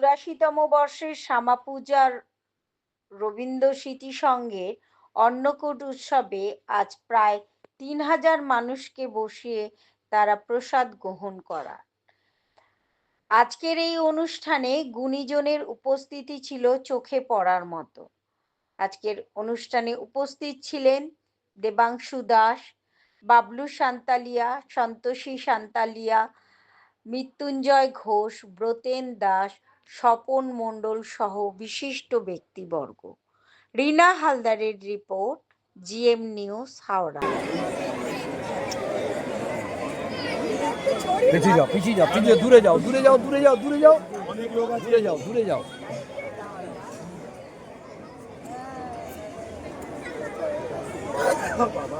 চুরাশিতম বর্ষের শ্যামা পূজার রবীন্দ্র স্মৃতি সঙ্গের অন্নকূট উৎসবে আজ প্রায় তিন হাজার মানুষকে বসিয়ে তারা প্রসাদ গ্রহণ করা আজকের এই অনুষ্ঠানে গুণীজনের উপস্থিতি ছিল চোখে পড়ার মতো। আজকের অনুষ্ঠানে উপস্থিত ছিলেন দেবাংশু দাস, বাবলু সান্তালিয়া, সন্তোষী সান্তালিয়া, মৃত্যুঞ্জয় ঘোষ, ব্রতেন দাস স্বপন মণ্ডল সহ বিশিষ্ট ব্যক্তিবর্গ। রিনা হালদারের রিপোর্ট, জিএম নিউজ, হাওড়া। পিছিয়ে যাও পিছিয়ে যাও, পিছিয়ে দূরে যাও দূরে যাও দূরে যাও দূরে যাও দূরে যাও দূরে যাও। ফর্ম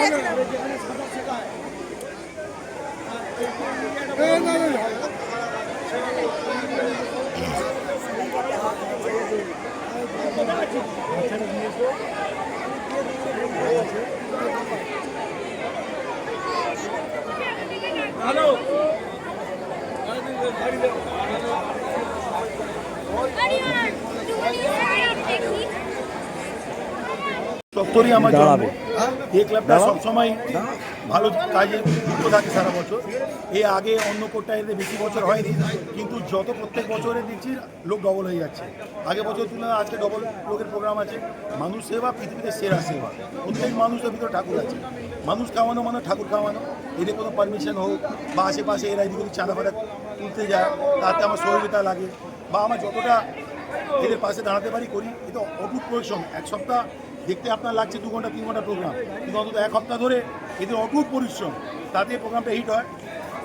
ঘুরে পড়ল দপ্তরই আমার জন্ম। এই ক্লাবটা সবসময় ভালো কাজে যুক্ত থাকে সারা বছর। এ আগে অন্য কোটটা এতে বেশি বছর হয়নি কিন্তু যত প্রত্যেক বছরে দেখছি লোক ডবল হয়ে যাচ্ছে। আগে বছর তুলনায় আজকে ডবল লোকের প্রোগ্রাম আছে। মানুষ সেবা পৃথিবীতে সেরা সেবা। প্রত্যেক মানুষের ভিতরে ঠাকুর আছে। মানুষ খাওয়ানো মানে ঠাকুর খাওয়ানো এদের কোনো পারমিশন হোক বা আশেপাশে এরা এদিক চাঁদা ফাঁদা তুলতে যায় তাতে আমার সহযোগিতা লাগে। বা আমার যতটা এদের পাশে দাঁড়াতে পারি করি এটা অটুট পরিশ্রম। এক সপ্তাহ দেখতে আপনার লাগছে দু ঘণ্টা, তিন ঘণ্টা প্রোগ্রাম কিন্তু অন্তত এক সপ্তাহ ধরে এদের অটুট পরিশ্রম, তাতে প্রোগ্রামটা হিট হয়।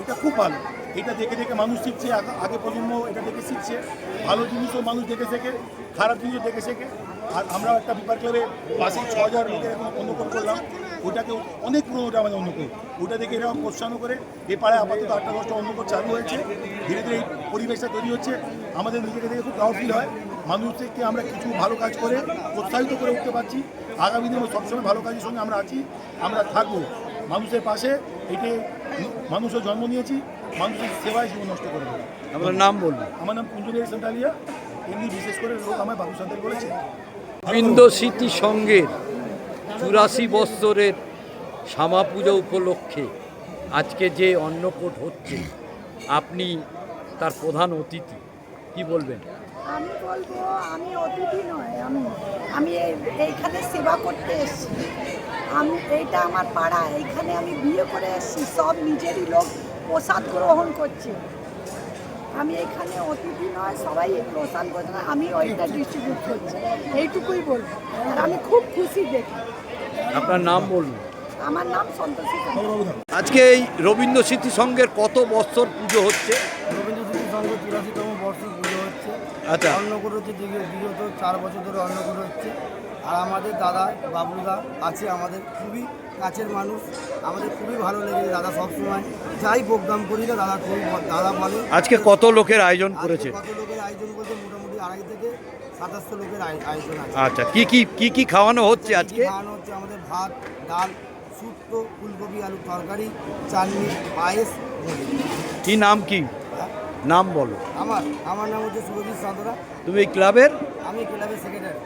এটা খুব ভালো। এটা দেখে দেখে মানুষ শিখছে, আগে প্রজন্ম এটা দেখে শিখছে। ভালো জিনিসও মানুষ দেখে শেখে, খারাপ জিনিসও দেখে শেখে। আর আমরা একটা বিপার ক্লাবে পাশে ছ হাজার লোকের এখন অনুকরণ করলাম। ওটাকে অনেক পুরনো ওটা আমাদের অন্যকম ওটা দেখে এরকম প্রোৎসাহন করে এ পাড়ায় আপাতত আটটা দশটা অন্যকম চালু হয়েছে। ধীরে ধীরে এই পরিবেশটা তৈরি হচ্ছে। আমাদের নিজেকে দেখে খুব প্রাউড ফিল হয়। মানুষকে আমরা কিছু ভালো কাজ করে প্রোৎসাহিত করে উঠতে পারছি। আগামী দিনে সবসময় ভালো কাজের সঙ্গে আমরা আছি আমরা থাকব। মানুষের পাশে এটি মানুষের জন্ম নিয়েছি মানুষের সেবায় জীবন নষ্ট করে দেবো। আপনার নাম বলুন। আমার নাম কুঞ্জবিহারী সেন্টালিয়া এমনি বিশেষ করে লোক আমায় বাবু সান্তাল বলেছে। বৃন্দ স্মৃতি সঙ্গের চুরাশি বৎসরের শ্যামা পুজো উপলক্ষে আজকে যে অন্নকূট হচ্ছে, আপনি তার প্রধান অতিথি, কি বলবেন? আমি বলব, আমি অতিথি নয়, আমি আমি এই- এইখানে সেবা করতে এসেছি। আমি, এইটা আমার পাড়া, এইখানে আমি বিয়ে করে এসেছি, সব নিজেরই লোক প্রসাদ গ্রহণ করছে। আমি এখানে অতিথি নয় সবাই এই প্রসাদ করছে না, আমি ওইটা ডিস্ট্রিবিউট করছি। এইটুকুই বলব। আর আমি খুব খুশি দেখি। আপনার নাম বলুন। আমার নাম সন্তোষী। আজকে এই রবীন্দ্র স্মৃতি সংঘের কত বৎসর পুজো হচ্ছে? রবীন্দ্রস্মৃতি সংঘ চুরাশিতম বর্ষ পুজো হচ্ছে। আচ্ছা। অন্নকূট হচ্ছে বিগত বিগত চার বছর ধরে অন্নকূট হচ্ছে। আর আমাদের দাদা বাবুদা আছে আমাদের খুবই কাছের মানুষ। আমাদের খুবই ভালো লেগেছে দাদা সবসময়। যাই প্রোগ্রাম করি না দাদা খুবই দাদা বলে। আজকে কত লোকের আয়োজন করেছে? কত লোকের আয়োজন করছে? মোটামুটি আড়াই থেকে সাতাশশো লোকের আয়- আয়োজন আছে। আচ্ছা কি কি কি কি খাওয়ানো হচ্ছে আজকে? খাওয়ানো হচ্ছে? আমাদের ভাত ডাল শুক্তো ফুলকপি আলুর তরকারি চাটনি পায়েস। কি নাম কি? নাম বলো। আমার আমার নাম হচ্ছে সুরজিৎ সাঁতরা। তুমি এই ক্লাবের? আমি ক্লাবের সেক্রেটারি